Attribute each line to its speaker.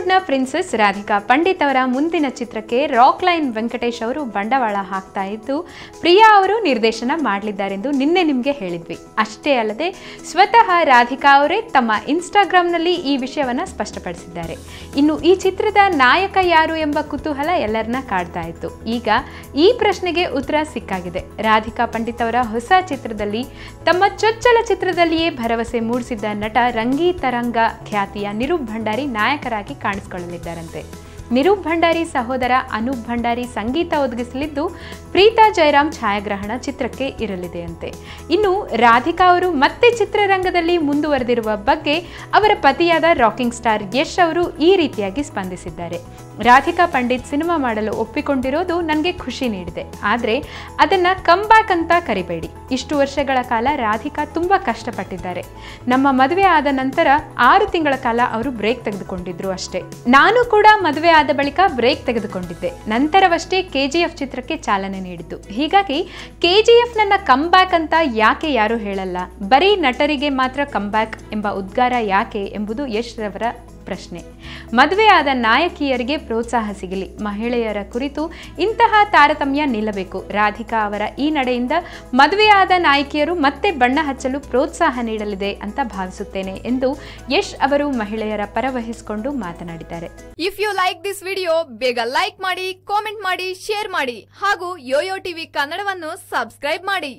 Speaker 1: ಬಾಲಿವುಡ್ನ ಪ್ರಿನ್ಸೆಸ್ ರಾಧಿಕಾ ಪಂಡಿತ್ ಅವರ ಮುಂದಿನ ಚಿತ್ರಕ್ಕೆ ರಾಕ್ ಲೈನ್ ವೆಂಕಟೇಶ್ ಅವರು ಬಂಡವಾಳ ಹಾಕ್ತಾ ಇದ್ದು, ಪ್ರಿಯಾ ಅವರು ನಿರ್ದೇಶನ ಮಾಡಲಿದ್ದಾರೆಂದು ನಿನ್ನೆ ನಿಮಗೆ ಹೇಳಿದ್ವಿ. ಅಷ್ಟೇ ಅಲ್ಲದೆ, ಸ್ವತಃ ರಾಧಿಕಾ ಅವರೇ ತಮ್ಮ ಇನ್ಸ್ಟಾಗ್ರಾಮ್ನಲ್ಲಿ ಈ ವಿಷಯವನ್ನು ಸ್ಪಷ್ಟಪಡಿಸಿದ್ದಾರೆ. ಇನ್ನು ಈ ಚಿತ್ರದ ನಾಯಕ ಯಾರು ಎಂಬ ಕುತೂಹಲ ಎಲ್ಲರನ್ನ ಕಾಡ್ತಾ ಇತ್ತು. ಈಗ ಈ ಪ್ರಶ್ನೆಗೆ ಉತ್ತರ ಸಿಕ್ಕಾಗಿದೆ. ರಾಧಿಕಾ ಪಂಡಿತ್ ಅವರ ಹೊಸ ಚಿತ್ರದಲ್ಲಿ, ತಮ್ಮ ಚೊಚ್ಚಲ ಚಿತ್ರದಲ್ಲಿಯೇ ಭರವಸೆ ಮೂಡಿಸಿದ್ದ ನಟ ರಂಗೀತರಂಗ ಖ್ಯಾತಿಯ ನಿರೂಪ್ ಭಂಡಾರಿ ನಾಯಕರಾಗಿ ಕಾಣಿಸಿಕೊಳ್ಳಲಿದ್ದಾರಂತೆ. ನಿರೂಪ್ ಭಂಡಾರಿ ಸಹೋದರ ಅನೂಪ್ ಭಂಡಾರಿ ಸಂಗೀತ ಒದಗಿಸಲಿದ್ದು ಪ್ರೀತಾ ಜಯರಾಮ್ ಛಾಯಾಗ್ರಹಣ ಚಿತ್ರಕ್ಕೆ ಇರಲಿದೆಯಂತೆ. ಇನ್ನು ರಾಧಿಕಾ ಅವರು ಮತ್ತೆ ಚಿತ್ರರಂಗದಲ್ಲಿ ಮುಂದುವರೆದಿರುವ ಬಗ್ಗೆ ಅವರ ಪತಿಯಾದ ರಾಕಿಂಗ್ ಸ್ಟಾರ್ ಯಶ್ ಅವರು ಈ ರೀತಿಯಾಗಿ ಸ್ಪಂದಿಸಿದ್ದಾರೆ. ರಾಧಿಕಾ ಪಂಡಿತ್ ಸಿನಿಮಾ ಮಾಡಲು ಒಪ್ಪಿಕೊಂಡಿರೋದು ನನಗೆ ಖುಷಿ ನೀಡಿದೆ. ಆದರೆ ಅದನ್ನು ಕಂಬ್ಯಾಕ್ ಅಂತ ಕರಿಬೇಡಿ. ಇಷ್ಟು ವರ್ಷಗಳ ಕಾಲ ರಾಧಿಕಾ ತುಂಬ ಕಷ್ಟಪಟ್ಟಿದ್ದಾರೆ. ನಮ್ಮ ಮದುವೆ ಆದ ನಂತರ ಆರು ತಿಂಗಳ ಕಾಲ ಅವರು ಬ್ರೇಕ್ ತೆಗೆದುಕೊಂಡಿದ್ರು ಅಷ್ಟೇ. ನಾನು ಕೂಡ ಮದುವೆ ಆದ ಬಳಿಕ ಬ್ರೇಕ್ ತೆಗೆದುಕೊಂಡಿದ್ದೆ. ನಂತರವಷ್ಟೇ ಕೆ ಚಿತ್ರಕ್ಕೆ ಚಾಲನೆ ನೀಡಿತು ಹೀಗಾಗಿ ಕೆ ಜಿ ಎಫ್ ನನ್ನ ಕಂಬ್ಯಾಕ್ ಅಂತ ಯಾಕೆ ಯಾರು ಹೇಳಲ್ಲ. ಬರೀ ನಟರಿಗೆ ಮಾತ್ರ ಕಂಬ್ಯಾಕ್ ಎಂಬ ಉದ್ಗಾರ ಯಾಕೆ ಎಂಬುದು ಯಶ್ ರವರ ಪ್ರಶ್ನೆ. ಮದುವೆ ಆದ ನಾಯಕಿಯರಿಗೆ ಪ್ರೋತ್ಸಾಹ ಸಿಗಲಿ. ಮಹಿಳೆಯರ ಕುರಿತು ಇಂತಹ ತಾರತಮ್ಯ ನಿಲ್ಲಬೇಕು. ರಾಧಿಕಾ ಅವರ ಈ ನಡೆಯಿಂದ ಮದುವೆಯಾದ ನಾಯಕಿಯರು ಮತ್ತೆ ಬಣ್ಣ ಹಚ್ಚಲು ಪ್ರೋತ್ಸಾಹ ನೀಡಲಿದೆ ಅಂತ ಭಾವಿಸುತ್ತೇನೆ ಎಂದು ಯಶ್ ಅವರು ಮಹಿಳೆಯರ ಪರವಹಿಸಿಕೊಂಡು ಮಾತನಾಡಿದ್ದಾರೆ.
Speaker 2: If you like this video ಬೇಗ ಲೈಕ್ ಮಾಡಿ ಕಾಮೆಂಟ್ ಮಾಡಿ ಶೇರ್ ಮಾಡಿ ಹಾಗೂ ಯೋಯೋ ಟಿವಿ ಕನ್ನಡವನ್ನು ಸಬ್ಸ್ಕ್ರೈಬ್ ಮಾಡಿ.